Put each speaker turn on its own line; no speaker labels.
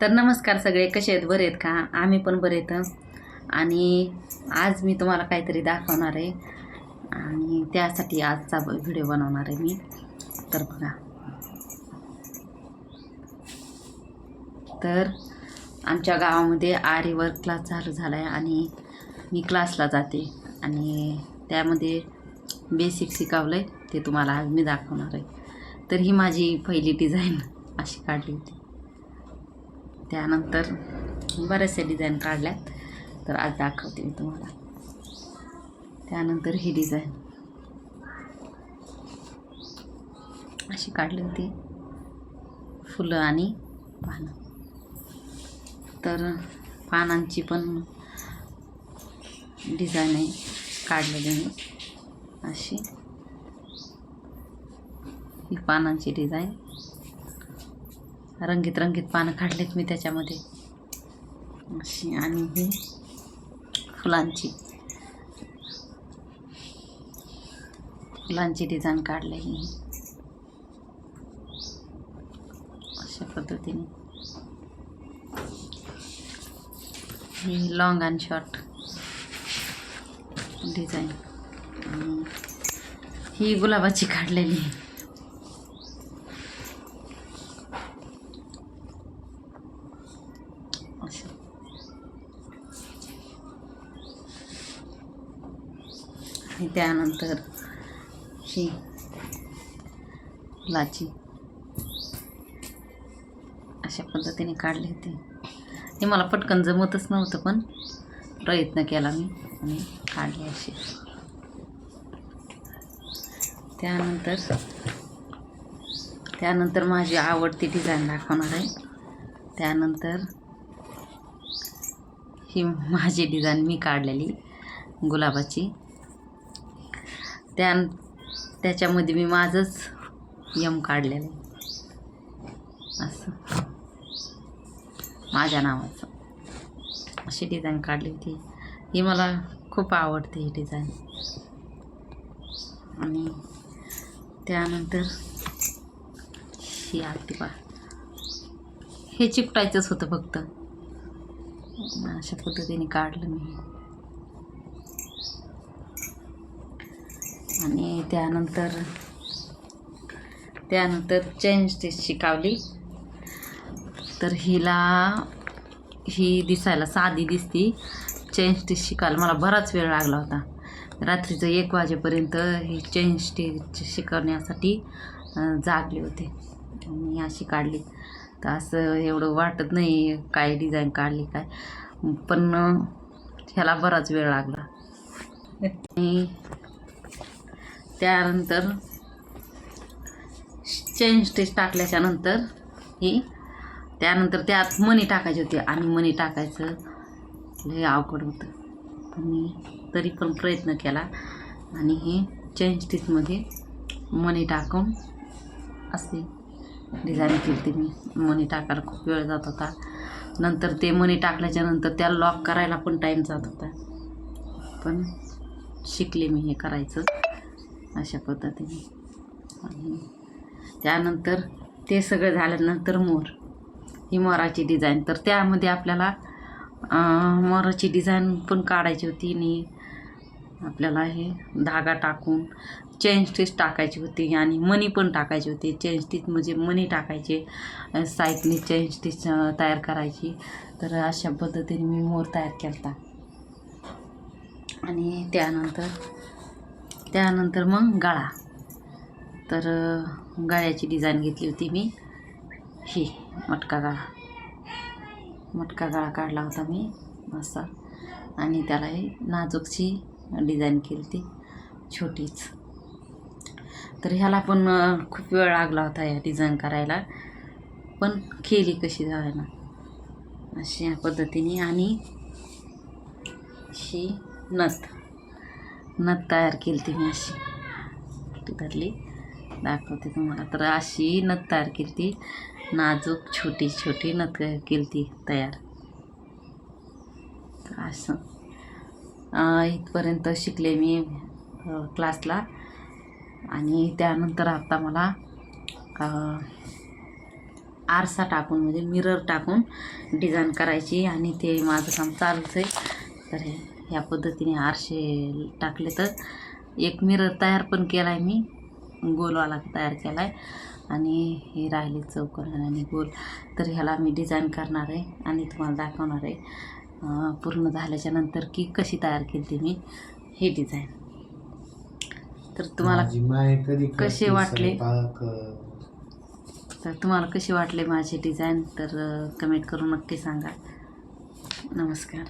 तर नमस्कार सगळे कसे आहेत? बरे आहेत का? आम्ही पण बरे आहेत. आणि आज मी तुम्हाला काहीतरी दाखवणार आहे. आणि त्यासाठी आजचा व्हिडिओ बनवणार आहे मी. तर बघा. तर आमच्या गावामध्ये आरी वर्क क्लास चालू झाला आहे आणि मी क्लासला जाते. आणि त्यामध्ये बेसिक शिकवलं आहे ते तुम्हाला आज मी दाखवणार आहे. तर ही माझी पहिली डिझाईन अशी काढली होती. त्यानंतर बऱ्याचशा डिझाईन काढल्यात. तर आज दाखवते मी तुम्हाला. त्यानंतर ही डिझाईन अशी काढली होती. फुलं आणि पानं. तर पानांची पण डिझाईन आहे. काढलेली मी. अशी. ही पानांची डिझाईन रंगीत रंगीत पानं काढलेत मी त्याच्यामध्ये. अशी आणि ही फुलांची. फुलांची डिझाईन काढलेली अशा पद्धतीने. ही लॉंग अँड शॉर्ट डिझाईन ही गुलाबाची काढलेली आहे अशी आणि त्यानंतर ही फुलाची अशा पद्धतीने काढली होती. हे मला पटकन जमतच नव्हतं पण प्रयत्न केला मी आणि काढली अशी. त्यानंतर त्यानंतर माझी आवडती डिझाईन दाखवणार आहे. त्यानंतर ही माझी डिझाईन मी काढलेली गुलाबाची. त्या त्याच्यामध्ये मी माझंच यम काढलेलं आहे. असं. माझ्या नावाचं. अशी डिझाईन काढली होती. ही मला खूप आवडते ही डिझाईन आणि त्यानंतर ही आरती पा हे चिपटायचंच होतं फक्त. अशा पद्धतीने काढलं मी आणि त्यानंतर त्यानंतर चेन स्टिच शिकावली. तर हिला ही दिसायला साधी दिसती. चेन स्टिच शिकायला मला बराच वेळ लागला होता. रात्रीचं एक वाजेपर्यंत ही चेन स्टिच शिकवण्यासाठी जागले होते. मी अशी काढली. तर असं एवढं वाटत नाही काय डिझाईन काढली काय. पण ह्याला बराच वेळ लागला. आणि त्यानंतर चेन स्टिच टाकल्याच्या नंतर ही त्यानंतर त्यात मणी टाकायची होती आणि मणी टाकायचं लय अवघड होतं. पण मी तरी पण प्रयत्न केला आणि हे चेन स्टिचमध्ये मणी टाकून असे डिझाईन केली ती मी. मणी टाकायला खूप वेळ जात होता. नंतर ते मणी टाकल्याच्या नंतर त्याला लॉक करायला पण टाईम जात होता. पण शिकले मी हे करायचं. अशा पद्धतीने. आणि त्यानंतर ते सगळं झाल्यानंतर मोर. ही मोराची डिझाईन तर त्यामध्ये आपल्याला मोराची डिझाईन पण काढायची होती आणि आपल्याला हे धागा टाकून चेन स्टिच टाकायची होती आणि मणी पण टाकायची होती. चेन स्टिच म्हणजे मणी टाकायचे. साईडने चेन स्टिच तयार करायची. तर अशा पद्धतीने मी मोर तयार केला आणि त्यानंतर त्यानंतर मग गळा. तर गाळ्याची गळ्याची डिझाईन घेतली होती मी. ही मटका गळा. मटका गळा काढला होता मी असा. आणि त्याला ही नाजूकची डिझाईन केली ती छोटीच. तर ह्याला पण खूप वेळ लागला होता या डिझाईन करायला. पण केली कशी जायला अशा पद्धतीने. आणि ही नथ. नथ तयार केली ती मी अशी. धरली दाखवते तुम्हाला. तर अशी नथ तयार केली ती नाजूक छोटी छोटी नथ केली ती तयार. तर असं. इथपर्यंत शिकले मी क्लासला. आणि त्यानंतर आता मला आरसा टाकून म्हणजे मिरर टाकून डिझाईन करायची. आणि ते माझं काम चालूच आहे. तर हे ह्या पद्धतीने आरसे टाकले तर. एक मिरर तयार पण केला आहे मी. गोलवाला तयार केला आहे आणि हे राहिले चौकोन आणि गोल. तर ह्याला मी डिझाईन करणार आहे आणि तुम्हाला दाखवणार आहे. पूर्ण झाल्याच्यानंतर की कशी तयार केली ती मी हे डिझाईन तर तुम्हाला कसे वाटले? तर तुम्हाला कसे वाटले माझे डिझाईन तर कमेंट करून नक्की सांगा. नमस्कार.